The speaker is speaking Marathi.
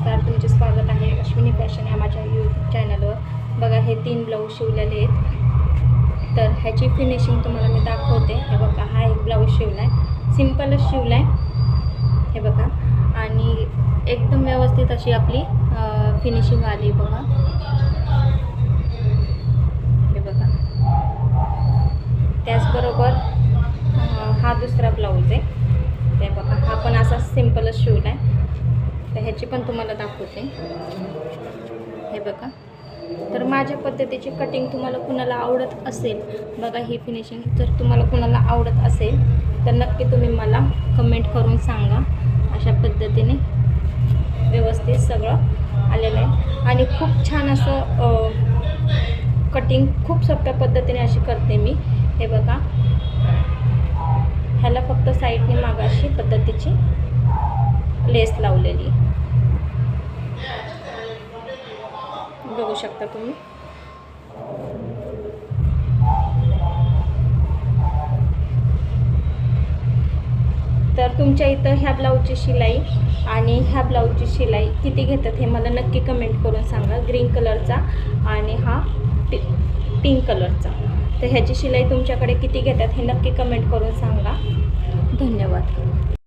नमस्कार तुमचे स्वागत आहे अश्विनी फॅशन या माझ्या यूट्यूब चॅनलवर बघा हे तीन ब्लाऊज शिवलेले आहेत. तर ह्याची फिनिशिंग तुम्हाला मी दाखवते. हे बघा हा एक ब्लाऊज शिवला आहे सिम्पलच शिवला आहे हे बघा. आणि एकदम व्यवस्थित अशी आपली फिनिशिंग आली बघा. हे बघा. त्याचबरोबर हा दुसरा ब्लाऊज आहे. ते बघा हा पण असा सिम्पलच शिवला आहे तर ह्याची पण तुम्हाला दाखवते. हे बघा. तर माझ्या पद्धतीची कटिंग तुम्हाला कुणाला आवडत असेल बघा ही फिनिशिंग जर तुम्हाला कुणाला आवडत असेल तर नक्की तुम्ही मला कमेंट करून सांगा. अशा पद्धतीने व्यवस्थित सगळं आलेलं आहे. आणि खूप छान असं कटिंग खूप सोप्या पद्धतीने अशी करते मी. हे बघा. ह्याला फक्त साईडने मागाशी पद्धतीची लेस लावलेली. बघू शकता तुम्ही. तर तुमच्या इथं ह्या ब्लाऊजची शिलाई आणि ह्या ब्लाऊजची शिलाई किती घेतात हे मला नक्की कमेंट करून सांगा. ग्रीन कलरचा आणि हा पि पिंक कलरचा तर ह्याची शिलाई तुमच्याकडे किती घेतात हे नक्की कमेंट करून सांगा. धन्यवाद.